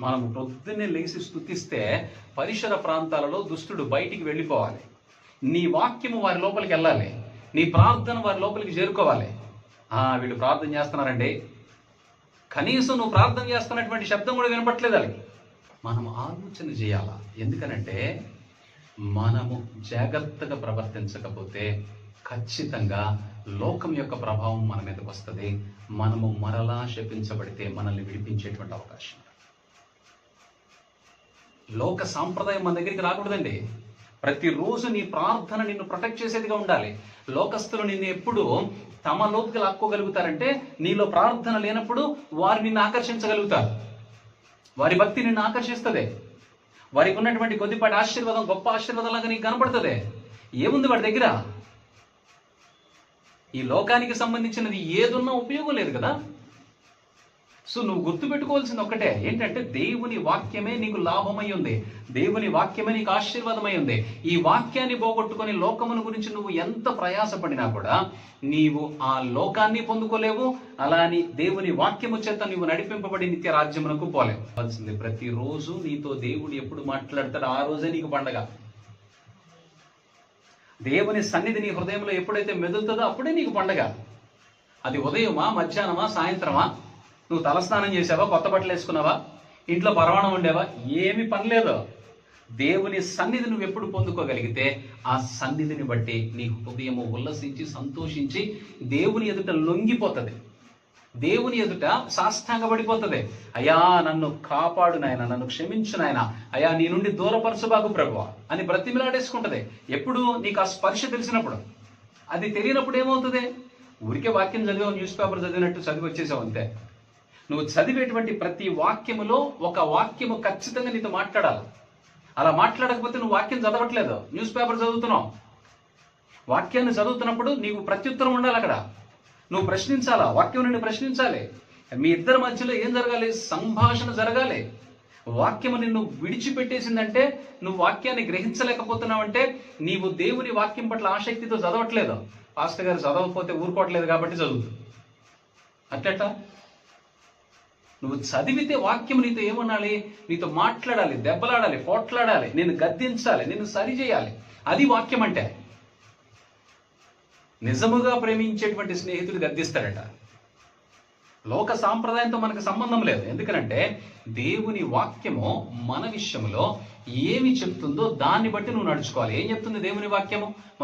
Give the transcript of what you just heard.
మనం పొద్దున్నే లేచి స్థుతిస్తే పరిసర ప్రాంతాలలో దుష్టుడు బయటికి వెళ్ళిపోవాలి. నీ వాక్యము వారి లోపలికి వెళ్ళాలి. నీ ప్రార్థన వారి లోపలికి చేరుకోవాలి. ఆ వీళ్ళు ప్రార్థన చేస్తున్నారండి. కనీసం నువ్వు ప్రార్థన చేస్తున్నటువంటి శబ్దం కూడా వినపట్లేదు వాళ్ళకి. మనం ఆలోచన చేయాలా? ఎందుకనంటే మనము జాగ్రత్తగా ప్రవర్తించకపోతే ఖచ్చితంగా లోకం యొక్క ప్రభావం మన మీదకి వస్తుంది. మనము మరలా శపించబడితే మనల్ని విడిపించేటువంటి అవకాశం. లోక సాంప్రదాయం మన దగ్గరికి రాకూడదండి. ప్రతిరోజు నీ ప్రార్థన నిన్ను ప్రొటెక్ట్ చేసేదిగా ఉండాలి. లోకస్తులు నిన్ను ఎప్పుడు తమ లోతుకి లాక్కోగలుగుతారంటే నీలో ప్రార్థన లేనప్పుడు వారు నిన్ను ఆకర్షించగలుగుతారు. వారి భక్తి నిన్ను ఆకర్షిస్తుంది. వారికి ఉన్నటువంటి కొద్దిపాటి ఆశీర్వాదం గొప్ప ఆశీర్వాదం లాగా నీకు కనపడుతుంది. ఏముంది వాడి దగ్గర? ఈ లోకానికి సంబంధించినది ఏదున్నా ఉపయోగం లేదు కదా. సో నువ్వు గుర్తుపెట్టుకోవాల్సింది ఒక్కటే ఏంటంటే దేవుని వాక్యమే నీకు లాభమై ఉంది. దేవుని వాక్యమే నీకు ఆశీర్వాదమై ఉంది. ఈ వాక్యాన్ని పోగొట్టుకుని లోకమును గురించి నువ్వు ఎంత ప్రయాసపడినా కూడా నీవు ఆ లోకాన్ని పొందుకోలేవు. అలా అని దేవుని వాక్యము చేత నువ్వు నడిపింపబడి నిత్య రాజ్యమునకు పోలేవు. కావాల్సింది ప్రతిరోజు నీతో దేవుడు ఎప్పుడు మాట్లాడతాడో ఆ రోజే నీకు పండగ. దేవుని సన్నిధి నీ హృదయంలో ఎప్పుడైతే మెదులుతుందో అప్పుడే నీకు పండగ. అది ఉదయమా మధ్యాహ్నమా సాయంత్రమా? నువ్వు తలస్నానం చేసావా కొత్త బట్టలు వేసుకున్నావా? ఇంట్లో పరమాణం ఉండేవా? ఏమి పని లేదు. దేవుని సన్నిధి నువ్వు ఎప్పుడు పొందుకోగలిగితే ఆ సన్నిధిని బట్టి నీ హృదయము ఉల్లసించి సంతోషించి దేవుని ఎదుట లొంగిపోతుంది. దేవుని ఎదుట సాష్టాంగపడిపోతుంది. అయ్యా నన్ను కాపాడు నాయన నన్ను క్షమించు నాయన. అయ్యా నీ నుండి దూరపరచబాకు ప్రభు అని బ్రతిమిలాడేసుకుంటది. ఎప్పుడు నీకు ఆ స్పర్శ తెలిసినప్పుడు? అది తెలియనప్పుడు ఏమవుతుంది? ఊరికే వాక్యం చదివావు న్యూస్ పేపర్ చదివినట్టు చదివి వచ్చేసావు అంతే. నువ్వు చదివేటువంటి ప్రతి వాక్యములో ఒక వాక్యము ఖచ్చితంగా నీతో మాట్లాడాలి. అలా మాట్లాడకపోతే నువ్వు వాక్యం చదవట్లేదు. న్యూస్ పేపర్ చదువుతున్నావు. వాక్యాన్ని చదువుతున్నప్పుడు నీకు ప్రత్యుత్తరం ఉండాలి అక్కడ. నువ్వు ప్రశ్నించాలా? వాక్యం నుండి ప్రశ్నించాలి. మీ ఇద్దరి మధ్యలో ఏం జరగాలి? సంభాషణ జరగాలి. వాక్యము నిన్ను విడిచిపెట్టేసిందంటే నువ్వు వాక్యాన్ని గ్రహించలేకపోతున్నావంటే నీవు దేవుని వాక్యం పట్ల ఆసక్తితో చదవట్లేదు. పాస్టర్ గారు చదవకపోతే ఊరుకోవట్లేదు కాబట్టి చదువుతుంది అట్లట్లా? నువ్వు చదివితే వాక్యం నీతో ఏమనాలి? నీతో మాట్లాడాలి దెబ్బలాడాలి పోట్లాడాలి నేను గద్దించాలి నేను సరిచేయాలి అది వాక్యం అంటే. నిజముగా ప్రేమించేటువంటి స్నేహితుడు గద్దిస్తాడట. లోక సాంప్రదాయంతో మనకు సంబంధం లేదు. ఎందుకనంటే దేవుని వాక్యము మన విషయంలో ఏమి చెప్తుందో దాన్ని బట్టి నువ్వు నడుచుకోవాలి. ఏం చెప్తుంది దేవుని వాక్యము?